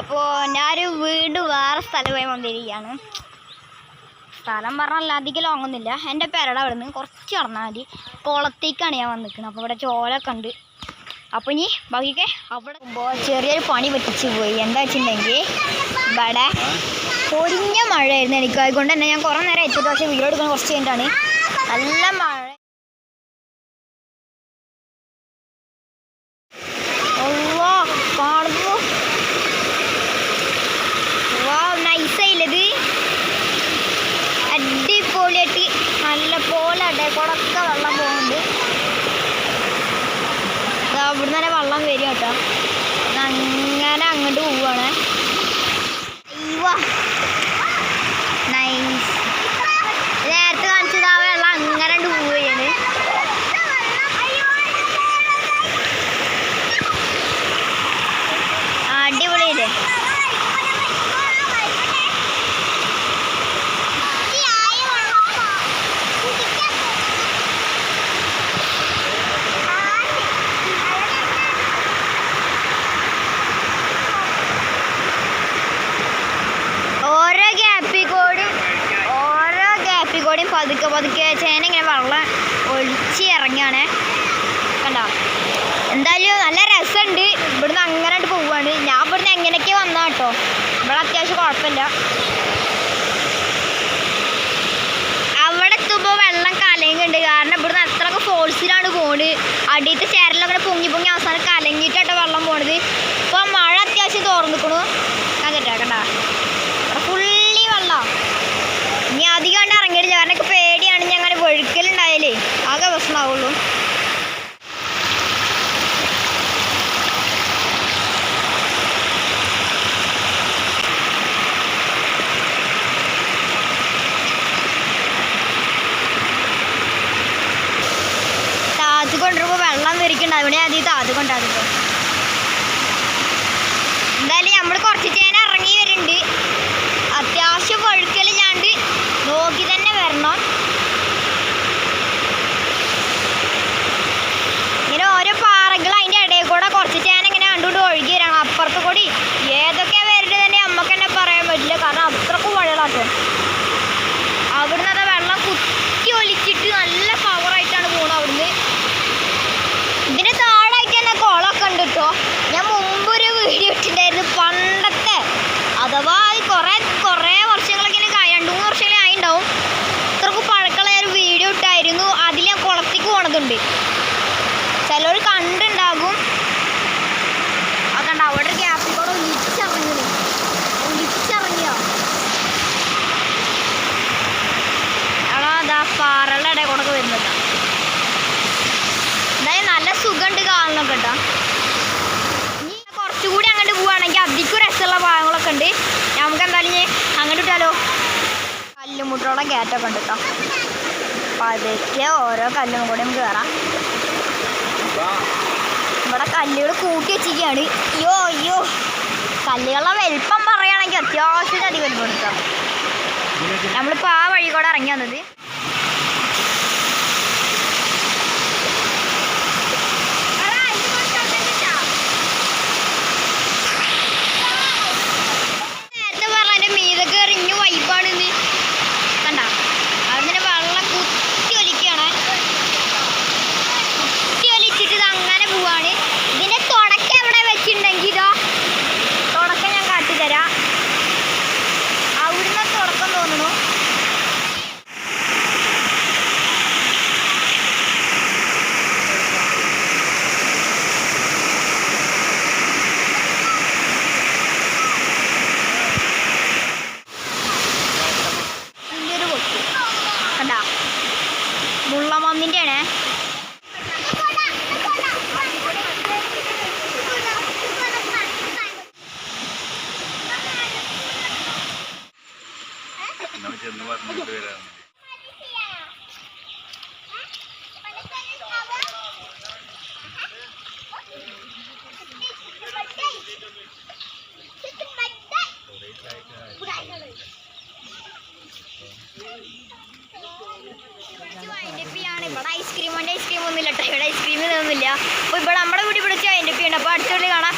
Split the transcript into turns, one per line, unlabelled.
അപ്പോൾ ഞാനൊരു വീട് വേറെ സ്ഥലമായി വന്നിരിക്കുകയാണ്. സ്ഥലം പറഞ്ഞാൽ അധികം ലോങ്ങൊന്നുമില്ല എന്റെ പേരടെ അവിടെ നിന്ന് കുറച്ച് നടന്നാൽ മതി. കുളത്തേക്കാണ് ഞാൻ വന്നിരിക്കുന്നത്. അപ്പോൾ ഇവിടെ ചോലൊക്കെ ഉണ്ട്. അപ്പോൾ ഇനി ബാക്കിയൊക്കെ അവിടെ ചെറിയൊരു പണി പറ്റിച്ച് പോയി. എന്താ വെച്ചിട്ടുണ്ടെങ്കിൽ ഇവിടെ പൊരിഞ്ഞ മഴയായിരുന്നു എനിക്ക്. അതുകൊണ്ട് തന്നെ ഞാൻ കുറേ നേരം എത്തിയിട്ട് പക്ഷേ വീഡിയോ എടുക്കുന്നത് കുറച്ച് കഴിഞ്ഞിട്ടാണ്. നല്ല മഴ അടേക്കൂടൊക്കെ വെള്ളം പോകുന്നുണ്ട്. അവിടുന്ന് തന്നെ വെള്ളം വരും കേട്ടോ. അങ്ങനെ അങ്ങോട്ട് പോവാണ് നൈസ് നേരത്തെ കാണിച്ചത് ആ വെള്ളം അങ്ങനെ പോവുകയാണ് അടിപൊളിയല്ലേ ഓരോ ഗ്യാപ്പിൽ കൂടിയും ഓരോ ഗ്യാപ്പിൽ കൂടിയും പതുക്കെ പതുക്കെ ചേന ഇങ്ങനെ വെള്ളം ഒഴിച്ച് ഇറങ്ങുകയാണ്. കണ്ടോ? എന്തായാലും നല്ല രസമുണ്ട്. ഇവിടുന്ന് അങ്ങനെ പോവാണ് ഞാൻ ഇവിടുന്ന് എങ്ങനെയൊക്കെ വന്നാ കേട്ടോ. ഇവിടെ അത്യാവശ്യം കുഴപ്പമില്ല. അവിടെ എത്തുമ്പോൾ വെള്ളം കലങ്ങുന്നുണ്ട് കാരണം ഇവിടുന്ന് അത്രയൊക്കെ ഫോഴ്സിലാണ് പോണത്. അടിയത്തെ ചേരലൊക്കെ പൊങ്ങി പൊങ്ങി അവസാനം കലങ്ങിയിട്ടാട്ടോ വെള്ളം പോണത്. ഇപ്പം മഴ അത്യാവശ്യം തോർന്നിക്കണു അങ്ങനെ കണ്ട ഇവിടെ ഫുള്ളി വെള്ളം ഇനി അധികം കണ്ട് ഇറങ്ങിയിട്ടില്ല കാരണം എനിക്ക് പേടിയാണ് ഞാൻ അങ്ങനെ വഴുക്കലുണ്ടായാലേ ആകെ പ്രശ്നമാവുള്ളൂ താജ് കൊണ്ടുവരുമ്പോൾ വരിക്കുന്നുണ്ട് അതുകൊണ്ട് ഞാൻ കൊണ്ടാകുന്നു എന്തായാലും നമ്മൾ കുറച്ച് ചേന ഇറങ്ങി വരുന്നുണ്ട് അത്യാവശ്യം വഴുക്കലില്ലാണ്ട് നോക്കി തന്നെ വരണം ഇങ്ങനെ ഓരോ പാറകൾ അതിന്റെ ഇടയിൽ കൂടെ കുറച്ച് ചേന ഇങ്ങനെ കണ്ടുകൊണ്ട് ഒഴുകി വരണം അപ്പുറത്ത് കൂടി ഏതൊക്കെ വരുന്നത് തന്നെ നമുക്ക് തന്നെ പറയാൻ പറ്റില്ല കാരണം അത്രക്കും വഴികളാട്ടോ അവിടുന്ന് അത് വെള്ളം കുത്തി ഒലിച്ചിട്ട് നല്ല പവറായിട്ടാണ് പോകുന്നത് അവിടുന്ന് ഇതിന് താഴായിട്ട് തന്നെ കുളമൊക്കെ ഉണ്ട് കേട്ടോ ഞാൻ മുമ്പ് ഒരു വീഡിയോ ഇട്ടിട്ടുണ്ടായിരുന്നു പണ്ടത്തെ അഥവാ അത് കുറേ കുറേ വർഷങ്ങളൊക്കെ ഇങ്ങനെ കഴി- രണ്ട് മൂന്ന് വർഷങ്ങളെ ആയിണ്ടാവും ഇത്രക്ക് പഴക്കമുള്ള ഒരു വീഡിയോ ഇട്ടായിരുന്നു അതിൽ ഞാൻ കുളത്തേക്ക് പോണതുണ്ട് ചിലർ കണ്ടുണ്ടാകും അതുകൊണ്ട് അവിടെ ഗ്യാപ്പിൽ കൂടെ ഒലിച്ചിറങ്ങുന്നു ഒലിച്ചിറങ്ങിയോ അവിടെ അതാ പാറകളുടെ ഇടയിൽ കൂടെ വരുന്നതാ എന്തായാലും നല്ല സുഖമുണ്ട് കാണുന്നൊക്കെ കേട്ടോ ഇനി കുറച്ചുകൂടി അങ്ങോട്ട് പോവുകയാണെങ്കിൽ അധികം രസമുള്ള നമുക്ക് എന്തായാലും അങ്ങോട്ട് ഇട്ടാലോ? കല്ലുമുട്ടോളം കയറ്റമൊക്കെ ഉണ്ട് കേട്ടോ. പതുക്കെ ഓരോ കല്ലും കൂടി നമുക്ക് കയറാം ഇവിടെ കല്ലുകൾ കൂട്ടി വെച്ചിരിക്കുകയാണ്. അയ്യോ അയ്യോ. കല്ലുകളുടെ വലിപ്പം പറയുകയാണെങ്കിൽ അത്യാവശ്യം അധികം വലിപ്പം കേട്ടോ. നമ്മളിപ്പോൾ ആ വഴി കൂടെ ഇറങ്ങി വന്നത്. മുള്ളമന്നിന്റെ ആണേ
ചെന്ന് പറഞ്ഞിട്ട് വരാം.
ഐസ്ക്രീം ഉണ്ട് ഐസ്ക്രീം ഒന്നുമില്ല ഐസ്ക്രീം ഒന്നുമില്ല. അപ്പൊ ഇവിടെ നമ്മുടെ വീട്ടിൽ വിളിച്ചാൽ എന്റെ പിന്നെ അപ്പൊ അടുത്ത കാണാം.